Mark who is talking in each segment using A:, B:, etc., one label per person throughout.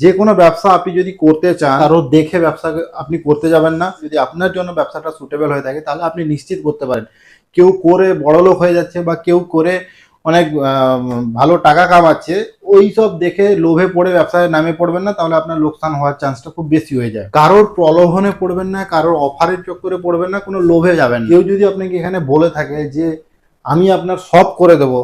A: যে কোনো ব্যবসা আপনি যদি করতে চান আরও দেখে ব্যবসা আপনি করতে যাবেন না। যদি আপনার জন্য ব্যবসাটা সুটেবল হয়ে থাকে তাহলে আপনি নিশ্চিত করতে পারেন। কেউ করে বড়লোক হয়ে যাচ্ছে বা কেউ করে অনেক ভালো টাকা কামাচ্ছে ওই সব দেখে লোভে পড়ে ব্যবসায় নামে পড়বেন না তাহলে আপনার লোকসান হওয়ার চান্সটা খুব বেশি হয়ে যায়। কারোর প্রলোভনে পড়বেন না কারোর অফারের চক্করে পড়বেন না কোনো লোভে যাবেন না। কেউ যদি আপনাকে এখানে বলে থাকে যে আমি আপনার সব করে দেবো।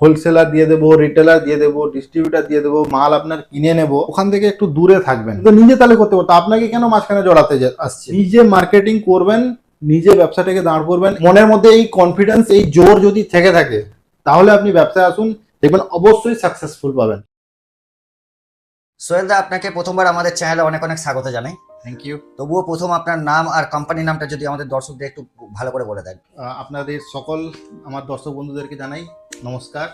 A: হোলসেলার দিয়ে দেবো রিটেলার দিয়ে দেবো ডিস্ট্রিবিউটার দিয়ে দেবো, মাল আপনার কিনে নেব। ওখান থেকে একটু দূরে থাকবেন। তো নিজে তাহলে করতে পারতো। আপনাকে কেন মাঝখানে জড়াতে আসছে? নিজে মার্কেটিং করবেন, নিজে ব্যবসাটাকে দাঁড় করবেন। মনের মধ্যে এই কনফিডেন্স এই জোর যদি থেকে থাকে, তাহলে আপনি ব্যবসায় আসুন, দেখবেন অবশ্যই সাকসেসফুল পাবেন।
B: সোহেল দা আপনাকে প্রথমবার আমাদের চ্যানেলে অনেক অনেক স্বাগত জানাই।
A: থ্যাংক ইউ
B: তবুও প্রথম আপনার নাম আর কোম্পানির নামটা যদি আমাদের দর্শকদের একটু ভালো করে বলে দেন।
A: আপনাদের সকল আমার দর্শক বন্ধুদেরকে জানাই নমস্কার।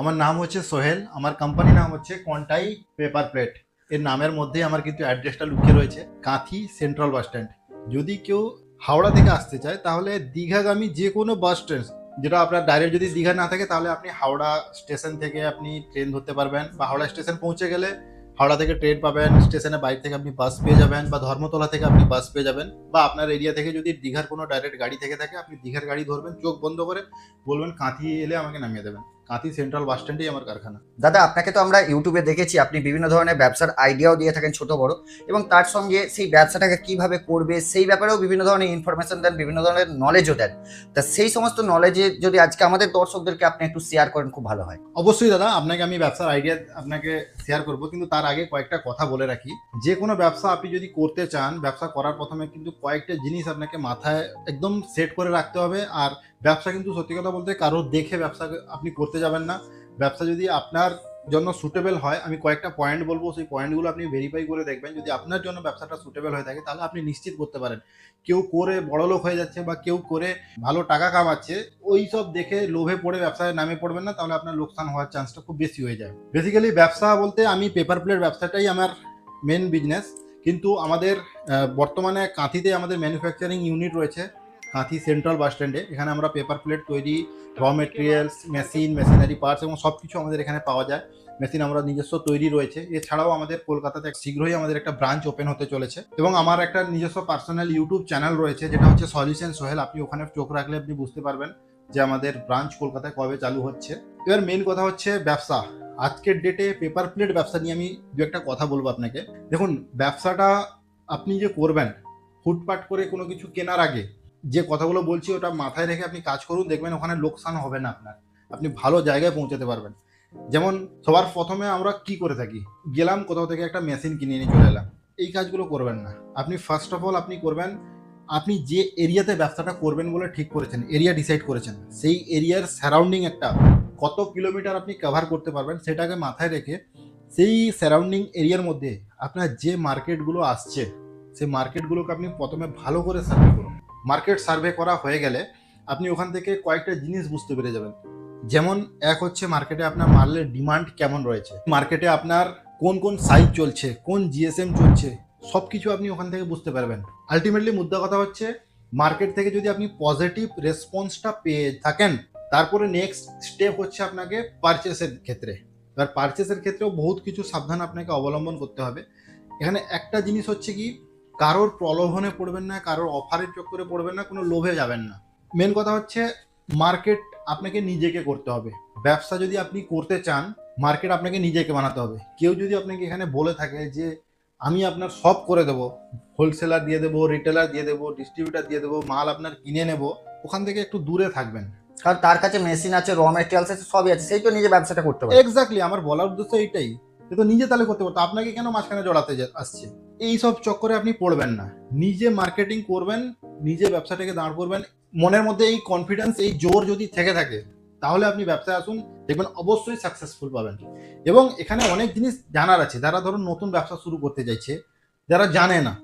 A: আমার নাম হচ্ছে সোহেল আমার কোম্পানি নাম হচ্ছে কন্টাই পেপার প্লেট এর নামের মধ্যে আমার কিন্তু অ্যাড্রেসটা লুকিয়ে রয়েছে কাঁথি সেন্ট্রাল বাস স্ট্যান্ড যদি কেউ হাওড়া থেকে আসতে চায় তাহলে দীঘাগামী যে কোনো বাস স্ট্যান্ড যেটা আপনার ডাইরেক্ট যদি দীঘা না থাকে তাহলে আপনি হাওড়া স্টেশন থেকে আপনি ট্রেন ধরতে পারবেন বা হাওড়া স্টেশন পৌঁছে গেলে হাওড়া থেকে ট্রেন পাবেন স্টেশনে বাইক থেকে আপনি বাস পেয়ে যাবেন বা ধর্মতলা থেকে আপনি বাস পেয়ে যাবেন বা আপনার এরিয়া থেকে যদি দীঘার কোনো ডাইরেক্ট গাড়ি থেকে থাকে, আপনি দীঘার গাড়ি ধরবেন, চোখ বন্ধ করে বলবেন, কাঁথি এলে আমাকে নামিয়ে দেবেন। কাঁথি সেন্ট্রাল বাস স্ট্যান্ডেই আমার কারখানা।
B: দাদা আপনাকে তো আমরা ইউটিউবে দেখেছি আপনি বিভিন্ন ধরনের ব্যবসার আইডিয়াও দিয়ে থাকেন ছোট বড় এবং তার সঙ্গে সেই ব্যবসাটাকে কীভাবে করবে সেই ব্যাপারেও বিভিন্ন ধরনের ইনফরমেশন দেন বিভিন্ন ধরনের নলেজও দেন। তা সেই সমস্ত নলেজে যদি আজকে আমাদের দর্শকদেরকে আপনি একটু শেয়ার করেন খুব ভালো হয়।
A: অবশ্যই দাদা আপনাকে আমি ব্যবসার আইডিয়া আপনাকে শেয়ার করব কিন্তু তার আগে কয়েকটা কথা বলে রাখি। যে কোনো ব্যবসা আপনি যদি করতে চান ব্যবসা করার প্রথমে কিন্তু কয়েকটা জিনিস আপনাকে মাথায় একদম সেট করে রাখতে হবে আর ব্যবসা কিন্তু সত্যি কথা বলতে কারও দেখে ব্যবসা আপনি করতে যাবেন না। ব্যবসা যদি আপনার জন্য সুটেবল হয়, আমি কয়েকটা পয়েন্ট বলব, সেই পয়েন্টগুলো আপনি ভেরিফাই করে দেখবেন। যদি আপনার জন্য ব্যবসাটা সুটেবল হয়ে থাকে, তাহলে আপনি নিশ্চিত করতে পারেন। কেউ করে বড়লোক হয়ে যাচ্ছে বা কেউ করে ভালো টাকা কামাচ্ছে ওই সব দেখে লোভে পড়ে ব্যবসায় নামে পড়বেন না, তাহলে আপনার লোকসান হওয়ার চান্সটা খুব বেশি হয়ে যায়। বেসিক্যালি ব্যবসা বলতে আমি পেপার প্লেট ব্যবসাটাই আমার মেন বিজনেস কিন্তু আমাদের বর্তমানে কাঁথিতে আমাদের ম্যানুফ্যাকচারিং ইউনিট রয়েছে। কাঁথি সেন্ট্রাল বাস স্ট্যান্ডে। এখানে আমরা পেপার প্লেট তৈরি raw materials machine machinery parts এবং সব কিছু আমাদের এখানে পাওয়া যায়। মেশিন আমরা নিজস্ব তৈরি রয়েছে। এছাড়াও আমাদের কলকাতাতে শীঘ্রই আমাদের একটা ব্রাঞ্চ ওপেন হতে চলেছে এবং আমার একটা নিজস্ব পার্সোনাল ইউটিউব চ্যানেল রয়েছে, যেটা হচ্ছে সলিউশন সোহেল আপনি ওখানে চোখ রাখলে আপনি বুঝতে পারবেন যে আমাদের ব্রাঞ্চ কলকাতায় কবে চালু হচ্ছে। এবার মেন কথা হচ্ছে ব্যবসা। আজকের ডেটে পেপার প্লেট ব্যবসা নিয়ে আমি দু একটা কথা বলব আপনাকে। দেখুন, ব্যবসাটা আপনি যে করবেন হুটপাট করে কোনো কিছু কেনার আগে যে কথাগুলো বলছি ওটা মাথায় রেখে আপনি কাজ করুন, দেখবেন ওখানে লোকসান হবে না আপনার। আপনি ভালো জায়গায় পৌঁছাতে পারবেন। যেমন সবার প্রথমে আমরা কি করে থাকি? গেলাম কোথাও থেকে একটা মেশিন কিনে নিয়ে চলে এলাম। এই কাজগুলো করবেন না। আপনি ফার্স্ট অফ অল আপনি করবেন, আপনি যে এরিয়াতে ব্যবসাটা করবেন বলে ঠিক করেছেন এরিয়া ডিসাইড করেছেন, সেই এরিয়ার সারাউন্ডিং একটা কত কিলোমিটার আপনি কভার করতে পারবেন সেটাকে মাথায় রেখে সেই সারাউন্ডিং এরিয়ার মধ্যে আপনার যে মার্কেটগুলো আসছে, সেই মার্কেটগুলোকে আপনি প্রথমে ভালো করে সার্ভে করুন। মার্কেট সার্ভে করা হয়ে গেলে আপনি ওখান থেকে কয়েকটা জিনিস বুঝতে পেরে যাবেন। যেমন এক হচ্ছে মার্কেটে আপনার মালের ডিমান্ড কেমন রয়েছে। মার্কেটে আপনার কোন কোন সাইজ চলছে, কোন জিএসএম চলছে সব কিছু আপনি ওখান থেকে বুঝতে পারবেন। আলটিমেটলি মুদ্রা কথা হচ্ছে, মার্কেট থেকে যদি আপনি পজিটিভ রেসপন্সটা পেয়ে থাকেন, তারপরে নেক্সট স্টেপ হচ্ছে আপনাকে পারচেসের ক্ষেত্রে। এবার পারচেসের ক্ষেত্রেও বহুত কিছু সাবধান আপনাকে অবলম্বন করতে হবে। এখানে একটা জিনিস হচ্ছে কি কারোর প্রলোভনে পড়বেন না কারোর অফারের চক্করে পড়বেন না কোনো লোভে যাবেন না। মেন কথা হচ্ছে মার্কেট আপনাকে নিজেকে করতে হবে। ব্যবসা যদি আপনি করতে চান মার্কেট আপনাকে নিজেকে বানাতে হবে। কেউ যদি আপনাকে এখানে বলে থাকে যে আমি আপনার সব করে দেবো হোলসেলার দিয়ে দেবো রিটেলার দিয়ে দেবো ডিস্ট্রিবিউটার দিয়ে দেবো মাল আপনার কিনে নেব ওখান থেকে একটু দূরে থাকবেন।
B: কারণ তার কাছে মেশিন আছে র মেটেরিয়ালস আছে সবই আছে সেই তো নিজে ব্যবসাটা করতে পারে।
A: এক্স্যাক্টলি আমার বলার উদ্দেশ্য এইটাই। সে তো নিজে তাহলে করতে পারতো আপনাকে কেন মাঝখানে জড়াতে আসছে? এই সব চক্করে আপনি পড়বেন না। নিজে মার্কেটিং করবেন, নিজে ব্যবসাটাকে দাঁড় করবেন। মনের মধ্যে এই কনফিডেন্স এই জোর যদি থেকে থাকে, তাহলে আপনি ব্যবসায় আসুন, দেখবেন অবশ্যই সাকসেসফুল পাবেন। এবং এখানে অনেক জিনিস জানার আছে। যারা ধরুন নতুন ব্যবসা শুরু করতে চাইছে, যারা জানে না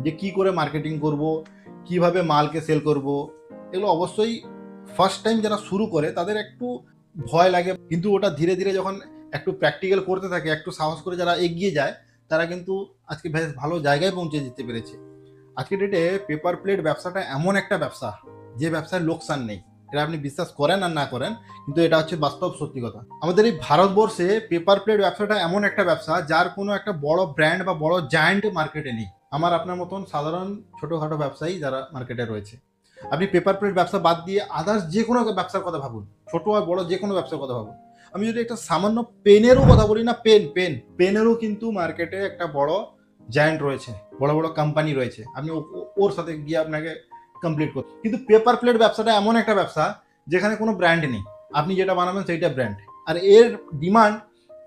A: যে কি করে মার্কেটিং করব, কীভাবে মালকে সেল করব, এগুলো অবশ্যই ফার্স্ট টাইম যারা শুরু করে, তাদের একটু ভয় লাগে। কিন্তু ওটা ধীরে ধীরে যখন একটু প্র্যাকটিক্যাল করতে থাকে, একটু সাহস করে যারা এগিয়ে যায় তারা কিন্তু আজকে বেশ ভালো জায়গায় পৌঁছে যেতে পেরেছে। আজকের ডেটে পেপার প্লেট ব্যবসাটা এমন একটা ব্যবসা, যে ব্যবসায় লোকসান নেই। এটা আপনি বিশ্বাস করেন আর না করেন, কিন্তু এটা হচ্ছে বাস্তব সত্যি কথা। আমাদের এই ভারতবর্ষে পেপার প্লেট ব্যবসাটা এমন একটা ব্যবসা, যার কোনো একটা বড় ব্র্যান্ড বা বড় জায়ান্ট মার্কেটে নেই। আমার আপনার মতন সাধারণ ছোটোখাটো ব্যবসায়ী যারা মার্কেটে রয়েছে। আপনি পেপার প্লেট ব্যবসা বাদ দিয়ে আদার্স যে কোনো ব্যবসার কথা ভাবুন, ছোটো আর বড় যে কোনো ব্যবসার কথা ভাবুন। আমি যদি একটা সামান্য পেনেরও কথা বলি না, পেন পেন। পেনেরও কিন্তু মার্কেটে একটা বড় জায়ান্ট রয়েছে, বড় বড় কোম্পানি রয়েছে। আপনি ওর সাথে গিয়ে আপনাকে কমপ্লিট করতে কিন্তু পেপার প্লেট ব্যবসাটা এমন একটা ব্যবসা যেখানে কোনো ব্র্যান্ড নেই। আপনি যেটা বানাবেন সেইটা ব্র্যান্ড আর এর ডিমান্ড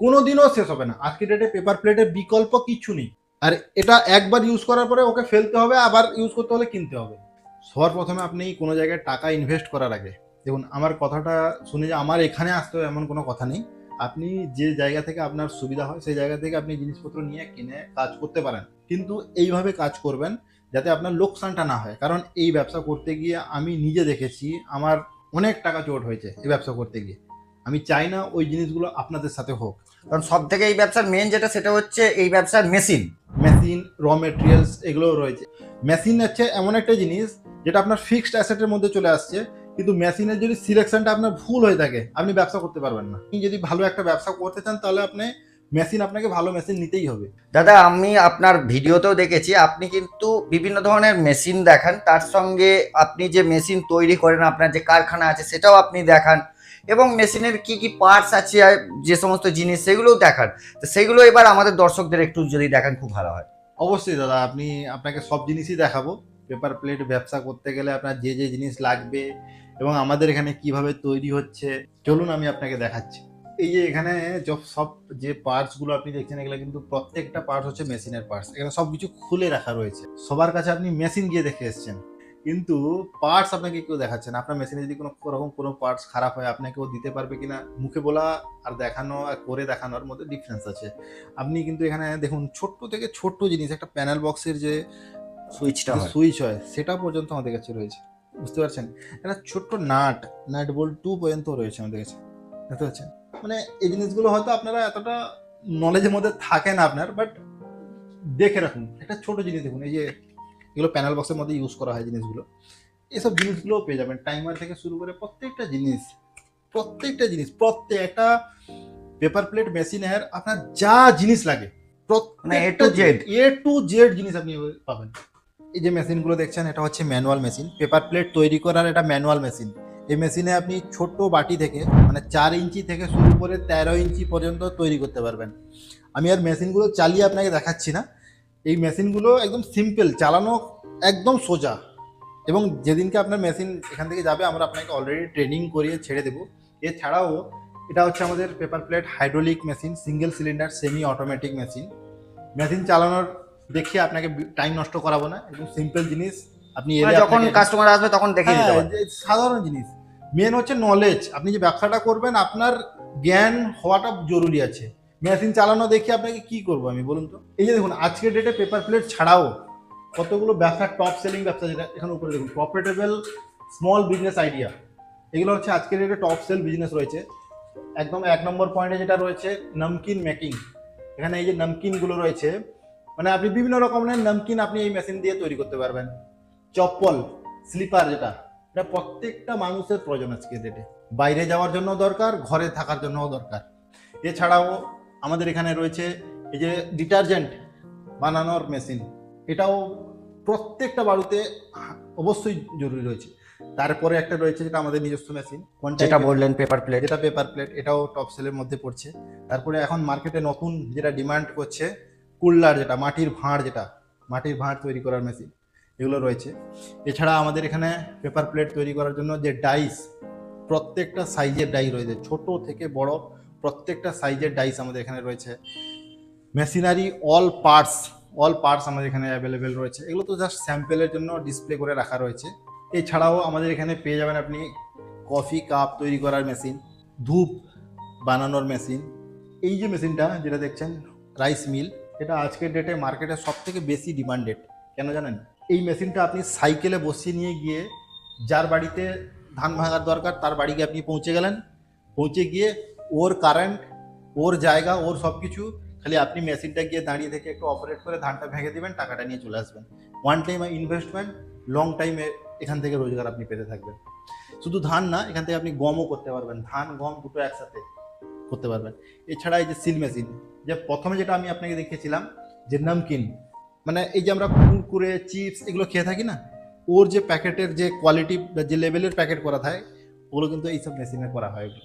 A: কোনো দিনও শেষ হবে না। আজকের ডেটে পেপার প্লেটের বিকল্প কিচ্ছু নেই। আর এটা একবার ইউজ করার পরে ওকে ফেলতে হবে, আবার ইউজ করতে হলে কিনতে হবে। সবার প্রথমে আপনি কোনো জায়গায় টাকা ইনভেস্ট করার আগে দেখুন আমার কথাটা শুনে যে আমার এখানে আসতে হবে এমন কোনো কথা নেই। আপনি যে জায়গা থেকে আপনার সুবিধা হয় সেই জায়গা থেকে আপনি জিনিসপত্র নিয়ে কিনে কাজ করতে পারেন। কিন্তু এইভাবে কাজ করবেন যাতে আপনার লোকসানটা না হয়। কারণ এই ব্যবসা করতে গিয়ে আমি নিজে দেখেছি আমার অনেক টাকা চোট হয়েছে এই ব্যবসা করতে গিয়ে। আমি চাই না ওই জিনিসগুলো আপনাদের সাথে হোক।
B: কারণ সব থেকে এই ব্যবসার মেন যেটা সেটা হচ্ছে এই ব্যবসার মেশিন
A: মেশিন র মেটেরিয়ালস এগুলো রয়েছে। মেশিন হচ্ছে এমন একটা জিনিস যেটা আপনার ফিক্সড অ্যাসেটের মধ্যে চলে আসছে। কিন্তু মেশিনের যদি সিলেকশনটা আপনার ভুল হয়ে থাকে আপনি ব্যবসা করতে পারবেন না। আপনি যদি ভালো একটা ব্যবসা করতে চান তাহলে আপনি মেশিন আপনাকে ভালো মেশিন নিতেই হবে।
B: দাদা আমি আপনার ভিডিওতেও দেখেছি আপনি কিন্তু বিভিন্ন ধরনের মেশিন দেখান। তার সঙ্গে আপনি যে মেশিন তৈরি করেন আপনার যে কারখানা আছে সেটাও আপনি দেখান। এবং মেশিনের কি কি পার্টস আছে যে সমস্ত জিনিস সেগুলোও দেখান। তো সেগুলো এবার আমাদের দর্শকদের একটু যদি দেখান খুব ভালো হয়।
A: অবশ্যই দাদা আপনি আপনাকে সব জিনিসই দেখাবো। পেপার প্লেট ব্যবসা করতে গেলে আপনার যে যে জিনিস লাগবে এবং আমাদের এখানে কীভাবে তৈরি হচ্ছে চলুন আমি আপনাকে দেখাচ্ছি। এই যে এখানে সব যে পার্টসগুলো আপনি দেখছেন এগুলো কিন্তু প্রত্যেকটা পার্টস হচ্ছে মেশিনের পার্টস এখানে সব কিছু খুলে রাখা রয়েছে। সবার কাছে আপনি মেশিন গিয়ে দেখে এসেছেন। কিন্তু পার্টস আপনাকে কেউ দেখাচ্ছে না। আপনার মেশিনে যদি কোনো রকম কোনো পার্টস খারাপ হয় আপনাকে ও দিতে পারবে কিনা মুখে বলা আর দেখানো আর করে দেখানোর মধ্যে ডিফারেন্স আছে। আপনি কিন্তু এখানে দেখুন ছোট্ট থেকে ছোট্ট জিনিস একটা প্যানেল বক্সের যে
B: সুইচটা
A: সুইচ হয় সেটা পর্যন্ত আমাদের কাছে রয়েছে। বুঝতে পারছেন? একটা ছোট্ট নাট নাট বোল্ট টু পর্যন্ত রয়েছে আমাদের কাছে। বুঝতে পারছেন মানে এই জিনিসগুলো হয়তো আপনারা এতটা নলেজের মধ্যে থাকে না আপনার বাট দেখে রাখুন। একটা ছোট জিনিস দেখুন এই যে এগুলো প্যানেল বক্সের মধ্যে ইউজ করা হয় জিনিসগুলো। এসব জিনিসগুলোও পেয়ে যাবেন। টাইমার থেকে শুরু করে প্রত্যেকটা জিনিস প্রত্যেকটা জিনিস প্রত্যেক একটা পেপার প্লেট মেশিনের আপনার যা জিনিস লাগে
B: মানে A to Z।
A: A to Z জিনিস আপনি পাবেন। এই যে মেশিনগুলো দেখছেন, এটা হচ্ছে ম্যানুয়াল মেশিন পেপার প্লেট তৈরি করার এটা ম্যানুয়াল মেশিন এই মেশিনে আপনি ছোট্ট বাটি থেকে মানে চার ইঞ্চি থেকে শুরু করে তেরো ইঞ্চি পর্যন্ত তৈরি করতে পারবেন। আমি আর মেশিনগুলো চালিয়ে আপনাকে দেখাচ্ছি না। এই মেশিনগুলো একদম সিম্পল চালানো একদম সোজা। এবং যেদিনকে আপনার মেশিন এখান থেকে যাবে, আমরা আপনাকে অলরেডি ট্রেনিং করিয়ে ছেড়ে দেবো। এছাড়াও, এটা হচ্ছে আমাদের paper plate hydraulic machine single cylinder semi automatic machine machine চালানোর দেখিয়ে আপনাকে টাইম নষ্ট করাবো না একদম সিম্পল জিনিস আপনি
B: মানে যখন কাস্টমার আসবে তখন দিতে
A: হ্যাঁ, সাধারণ জিনিস। মেন হচ্ছে নলেজ আপনি যে ব্যবসাটা করবেন আপনার জ্ঞান হওয়াটা জরুরি আছে। মেশিন চালানো দেখে আপনাকে কি করব আমি বলুন তো? এই যে দেখুন আজকের ডেটে পেপার প্লেট ছাড়াও কতগুলো ব্যবসা টপ সেলিং ব্যবসা যেটা এখানে উপরে দেখুন প্রফিটেবল স্মল বিজনেস আইডিয়া এগুলো হচ্ছে আজকের ডেটে টপ সেল বিজনেস রয়েছে। একদম এক নম্বর পয়েন্টে যেটা রয়েছে নমকিন মেকিং এখানে এই যে নমকিনগুলো রয়েছে মানে আপনি বিভিন্ন রকমের নমকিন আপনি এই মেশিন দিয়ে তৈরি করতে পারবেন। চপ্পল স্লিপার যেটা এটা প্রত্যেকটা মানুষের প্রয়োজন আজকে ডেটে বাইরে যাওয়ার জন্য দরকার ঘরে থাকার জন্যও দরকার। এছাড়াও আমাদের এখানে রয়েছে এই যে ডিটারজেন্ট বানানোর মেশিন এটাও প্রত্যেকটা বাড়িতে অবশ্যই জরুরি রয়েছে। তারপরে একটা রয়েছে যেটা আমাদের নিজস্ব মেশিন
B: যেটা বললেন পেপার প্লেট
A: যেটা পেপার প্লেট এটাও টপ সেলের মধ্যে পড়ছে। তারপরে এখন মার্কেটে নতুন যেটা ডিমান্ড করছে কুল্লার যেটা, মাটির ভাঁড় যেটা, মাটির ভাঁড় তৈরি করার মেশিন এগুলো রয়েছে। এছাড়া আমাদের এখানে পেপার প্লেট তৈরি করার জন্য যে ডাইস প্রত্যেকটা সাইজের ডাই রয়েছে। ছোট থেকে বড় প্রত্যেকটা সাইজের ডাইস আমাদের এখানে রয়েছে। Machinery all parts all parts আমাদের এখানে অ্যাভেলেবেল রয়েছে। এগুলো তো জাস্ট স্যাম্পেলের জন্য ডিসপ্লে করে রাখা রয়েছে। এছাড়াও আমাদের এখানে পেয়ে যাবেন আপনি কফি কাপ তৈরি করার মেশিন ধূপ বানানোর মেশিন এই যে মেশিনটা যেটা দেখছেন রাইস মিল এটা আজকের ডেটে মার্কেটে সব থেকে বেশি ডিমান্ডেড কেন জানেন? এই মেশিনটা আপনি সাইকেলে বসিয়ে নিয়ে গিয়ে যার বাড়িতে ধান ভাঙার দরকার, তার বাড়িকে আপনি পৌঁছে গেলেন। পৌঁছে গিয়ে ওর কারেন্ট ওর জায়গা, ওর সব কিছু খালি আপনি মেশিনটা গিয়ে দাঁড়িয়ে থেকে একটু অপারেট করে ধানটা ভেঙে দিবেন, টাকাটা নিয়ে চলে আসবেন। ওয়ান টাইম ইনভেস্টমেন্ট লং টাইমে এখান থেকে রোজগার আপনি পেতে থাকবেন। শুধু ধান না, এখান থেকে আপনি গমও করতে পারবেন। ধান, গম দুটো একসাথে। করতে পারবেন। এছাড়া এই যে সিল মেশিন যে প্রথমে যেটা আমি আপনাকে দেখিয়েছিলাম যে নামকিন মানে এই যে আমরা কুরকুরে চিপস এগুলো খেয়ে থাকি না ওর যে প্যাকেটের যে কোয়ালিটি যে লেভেলের প্যাকেট করা থাকে ওগুলো কিন্তু এইসব মেশিনে করা হয় এগুলো।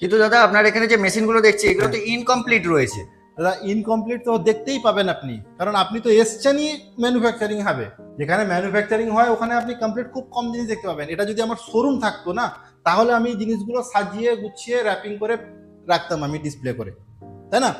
B: কিন্তু দাদা আপনার এখানে যে মেশিনগুলো দেখছি এগুলো তো ইনকমপ্লিট রয়েছে।
A: দাদা ইনকমপ্লিট তো দেখতেই পাবেন আপনি কারণ আপনি তো এসছেনই ম্যানুফ্যাকচারিং হবে যেখানে ম্যানুফ্যাকচারিং হয় ওখানে আপনি কমপ্লিট খুব কম জিনিস দেখতে পাবেন। এটা যদি আমার শোরুম থাকতো না তাহলে আমি জিনিসগুলো সাজিয়ে গুছিয়ে র্যাপিং করে রাখতাম আমি ডিসপ্লে করে, তাই না?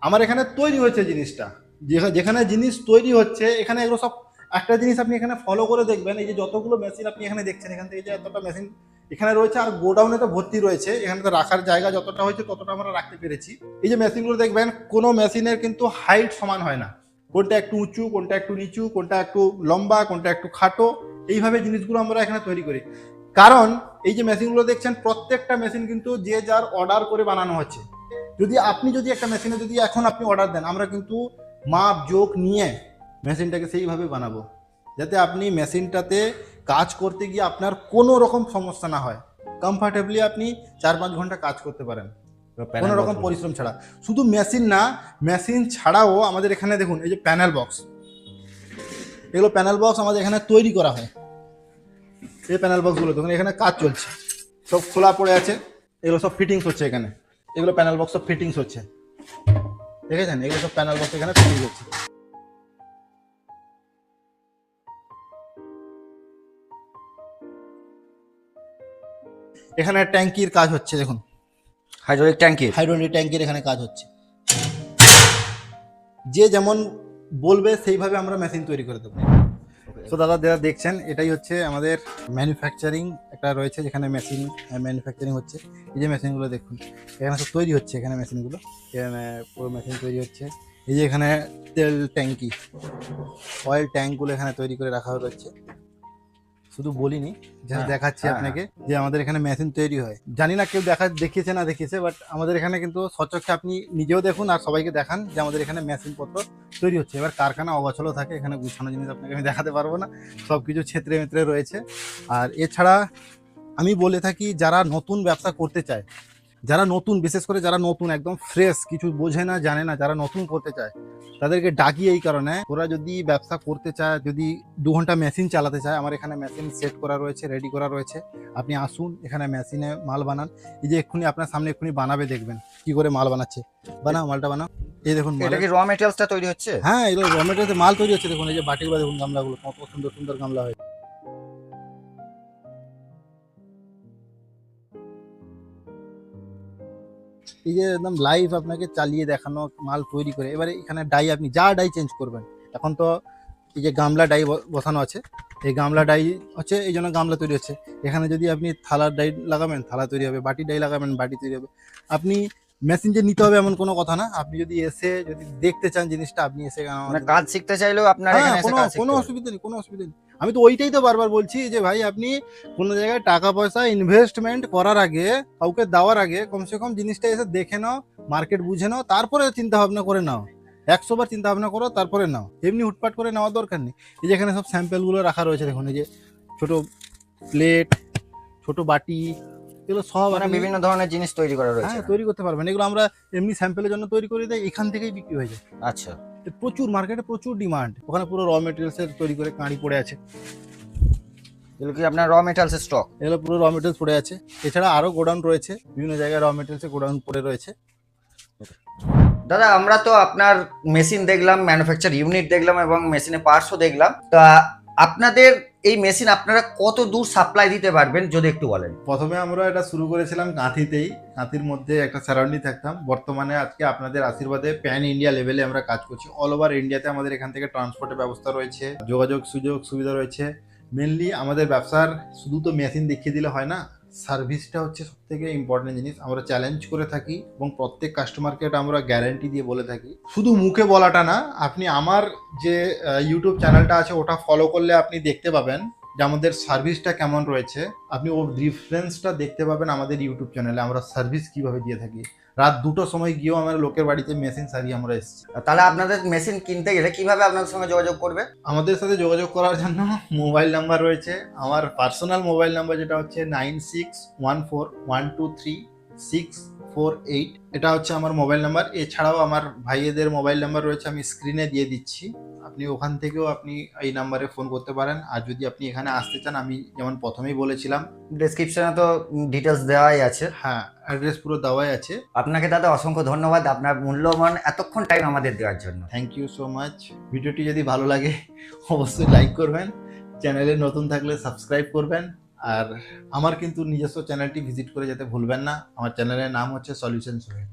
A: আমার এখানে তৈরি হচ্ছে জিনিসটা। যেখা- যেখানে জিনিস তৈরি হচ্ছে, এখানে এগুলো সব একটা জিনিস আপনি এখানে ফলো করে দেখবেন, এই যে যতগুলো মেশিন আপনি এখানে দেখছেন, এখান থেকে যে এতটা মেশিন এখানে রয়েছে আর গোডাউনে তো ভর্তি রয়েছে, এখানে তো রাখার জায়গা যতটা হয়েছে, ততটা আমরা রাখতে পেরেছি। এই যে মেশিনগুলো দেখবেন, কোনো মেশিনের কিন্তু হাইট সমান হয় না। কোনটা একটু উঁচু, কোনটা একটু নিচু, কোনটা একটু লম্বা, কোনটা একটু খাটো, এইভাবে জিনিসগুলো আমরা এখানে তৈরি করি। কারণ এই যে মেশিনগুলো দেখছেন প্রত্যেকটা মেশিন কিন্তু যে যার অর্ডার করে বানানো হচ্ছে। যদি আপনি যদি একটা মেশিনে যদি এখন আপনি অর্ডার দেন আমরা কিন্তু মাপ যোগ নিয়ে মেশিনটাকে সেইভাবে বানাবো। যাতে আপনি মেশিনটাতে কাজ করতে গিয়ে আপনার কোনো রকম সমস্যা না হয়। কমফর্টেবলি আপনি চার পাঁচ ঘণ্টা কাজ করতে পারেন। কোনো রকম পরিশ্রম ছাড়া। শুধু মেশিন না মেশিন ছাড়াও আমাদের এখানে দেখুন এই যে প্যানেল বক্স এগুলো প্যানেল বক্স আমাদের এখানে তৈরি করা হয়। এই প্যানেল বক্সগুলো দেখুন এখানে কাজ চলছে। সব খোলা পড়ে আছে এগুলো সব ফিটিংস হচ্ছে এখানে। এগুলো প্যানেল বক্স সব ফিটিংস হচ্ছে। দেখেছেন? এগুলো সব প্যানেল বক্স এখানে ফিটিংস হচ্ছে। এখানে ট্যাঙ্কির কাজ হচ্ছে দেখুন।
B: হাইড্রোলিক ট্যাঙ্কি
A: হাইড্রোলিক ট্যাঙ্কির এখানে কাজ হচ্ছে। যে যেমন বলবে সেইভাবে আমরা মেশিন তৈরি করে দেবো। তো দাদা, যারা দেখছেন, এটাই হচ্ছে আমাদের ম্যানুফ্যাকচারিং একটা রয়েছে যেখানে মেশিন ম্যানুফ্যাকচারিং হচ্ছে। এই যে মেশিনগুলো দেখুন, এখানে সব তৈরি হচ্ছে, এখানে মেশিনগুলো এখানে পুরো মেশিন তৈরি হচ্ছে। এই যে এখানে তেল ট্যাঙ্কি অয়েল ট্যাঙ্কগুলো এখানে তৈরি করে রাখা রয়েছে শুধু বলিনি যা
B: হ্যাঁ,
A: দেখাচ্ছি
B: হ্যাঁ,
A: আপনাকে যে আমাদের এখানে মেশিন তৈরি হয়। জানি না কেউ দেখা দেখিয়েছে না দেখিয়েছে বাট আমাদের এখানে কিন্তু সচক্ষে আপনি নিজেও দেখুন আর সবাইকে দেখান যে আমাদের এখানে মেশিন পত্র তৈরি হচ্ছে। এবার কারখানা অবাচলও থাকে এখানে গুছানো জিনিস আপনাকে আমি দেখাতে পারব না। সব কিছু ছেত্রে মেত্রে রয়েছে। আর এছাড়া আমি বলে থাকি যারা নতুন ব্যবসা করতে চায় যারা নতুন বিশেষ করে যারা নতুন একদম ফ্রেশ কিছু বোঝে না জানে না যারা নতুন করতে চায় তাদেরকে ডাকি এই কারণে। ওরা যদি ব্যবসা করতে চায় যদি দু ঘণ্টা মেশিন চালাতে চায় আমার এখানে মেশিন সেট করা রয়েছে রেডি করা রয়েছে। আপনি আসুন এখানে মেশিনে মাল বানান। এই যে এক্ষুনি আপনার সামনে এক্ষুনি বানাবে দেখবেন কি করে মাল বানাচ্ছে। বানাও মালটা বানাও। এই দেখুন
B: এটা কি র মেটেরিয়ালসটা তৈরি হচ্ছে?
A: হ্যাঁ এগুলো র মেটেরিয়ালসে মাল তৈরি হচ্ছে। দেখুন এই যে বাটিগুলো দেখুন গামলাগুলো কত সুন্দর সুন্দর গামলা হয় এই যে একদম লাইভ আপনাকে চালিয়ে দেখানো মাল তৈরি করে এবারে এখানে ডাই আপনি যা ডাই চেঞ্জ করবেন এখন তো এই যে গামলা ডাই বসানো আছে এই গামলা ডাই হচ্ছে এই জন্য গামলা তৈরি হচ্ছে। এখানে যদি আপনি থালার ডাই লাগাবেন থালা তৈরি হবে বাটি ডাই লাগাবেন বাটি তৈরি হবে। আপনি মেশিন যে নিতে হবে এমন কোনো কথা না আপনি যদি এসে যদি দেখতে চান জিনিসটা আপনি এসে
B: মানে কাজ শিখতে চাইলেও আপনার
A: হ্যাঁ, কোনো অসুবিধা নেই কোনো অসুবিধা নেই। আমি তো ওইটাই তো বারবার বলছি যে ভাই আপনি কোনো জায়গায় টাকা পয়সা ইনভেস্টমেন্ট করার আগে কাউকে দেওয়ার আগে কমসে কম জিনিসটা এসে দেখে নাও মার্কেট বুঝে নাও তারপরে চিন্তা ভাবনা করে নাও। একশো বার চিন্তা ভাবনা করো তারপরে নাও। এমনি হুটপাট করে নেওয়ার দরকার নেই। এই যে এখানে সব স্যাম্পেলগুলো রাখা রয়েছে দেখুন এই যে ছোট প্লেট ছোট বাটি এগুলো সব
B: মানে বিভিন্ন ধরনের জিনিস তৈরি করা রয়েছে
A: হ্যাঁ তৈরি করতে পারবেন। এগুলো আমরা এমনি স্যাম্পেলের জন্য তৈরি করে দেয় এখান থেকেই বিক্রি হয়ে যায়।
B: আচ্ছা।
A: প্রচুর মার্কেটে প্রচুর ডিমান্ড ওখানে পুরো র মেটেরিয়ালসের তৈরি করে কাঁড়ি পড়ে আছে।
B: এগুলো কি আপনার র মেটেরিয়ালস স্টক
A: এগুলো পুরো র মেটেরিয়ালস পড়ে আছে। এছাড়া আরও গোডাউন রয়েছে বিভিন্ন জায়গায় র মেটেরিয়ালসের গোডাউন পড়ে রয়েছে।
B: দাদা আমরা তো আপনার মেশিন দেখলাম ম্যানুফ্যাকচার ইউনিট দেখলাম এবং মেশিনে পার্টসও দেখলাম। তা আপনাদের এই মেশিন আপনারা কত দূর সাপ্লাই দিতে পারবেন, যদি একটু বলেন?
A: প্রথমে আমরা এটা শুরু করেছিলাম কাঁথিতেই। কাঁথির মধ্যে একটা সারাউন্ডিং থাকতাম। বর্তমানে আজকে আপনাদের আশীর্বাদে প্যান ইন্ডিয়া লেভেলে আমরা কাজ করছি। অল ওভার ইন্ডিয়াতে আমাদের এখান থেকে ট্রান্সপোর্টের ব্যবস্থা রয়েছে, যোগাযোগ সুযোগ সুবিধা রয়েছে। মেনলি আমাদের ব্যবসার শুধু তো মেশিন দেখিয়ে দিলে হয় না সার্ভিসটা হচ্ছে সব থেকে ইম্পর্টেন্ট জিনিস। আমরা চ্যালেঞ্জ করে থাকি এবং প্রত্যেক কাস্টমারকে এটা আমরা গ্যারেন্টি দিয়ে বলে থাকি। শুধু মুখে বলাটা না, আপনি আমার যে ইউটিউব চ্যানেলটা আছে ওটা ফলো করলে আপনি দেখতে পাবেন। যে আমাদের সার্ভিসটা কেমন রয়েছে আপনি ওর ডিফারেন্সটা দেখতে পাবেন আমাদের ইউটিউব চ্যানেলে আমরা সার্ভিস কীভাবে দিয়ে থাকি। রাত দুটো সময় গিয়েও আমার লোকের বাড়িতে মেশিন সারিয়ে আমরা এসেছি।
B: তাহলে আপনাদের মেশিন কিনতে গেলে কীভাবে আপনাদের সঙ্গে যোগাযোগ করবে?
A: আমাদের সাথে যোগাযোগ করার জন্য মোবাইল নাম্বার রয়েছে। আমার পার্সোনাল মোবাইল নাম্বার যেটা হচ্ছে nine six one four one two three six four eight এটা হচ্ছে আমার মোবাইল নাম্বার এছাড়াও আমার ভাইয়েদের মোবাইল নাম্বার রয়েছে আমি স্ক্রিনে দিয়ে দিচ্ছি। আপনি ওখান থেকেও আপনি এই নাম্বারে ফোন করতে পারেন। আর যদি আপনি এখানে আসতে চান আমি যেমন প্রথমেই বলেছিলাম
B: ডেসক্রিপশনে তো ডিটেলস দেওয়াই আছে।
A: হ্যাঁ অ্যাড্রেস পুরো দেওয়াই আছে।
B: আপনাকে দাদা অসংখ্য ধন্যবাদ। আপনার মূল্যবান এতক্ষণ টাইম আমাদের দেওয়ার জন্য।
A: থ্যাংক ইউ সো মাচ ভিডিওটি যদি ভালো লাগে অবশ্যই লাইক করবেন। চ্যানেলে নতুন থাকলে সাবস্ক্রাইব করবেন। আর আমার কিন্তু নিজস্ব চ্যানেলটি ভিজিট করে যেতে ভুলবেন না। আমার চ্যানেলের নাম হচ্ছে সলিউশন সোহেল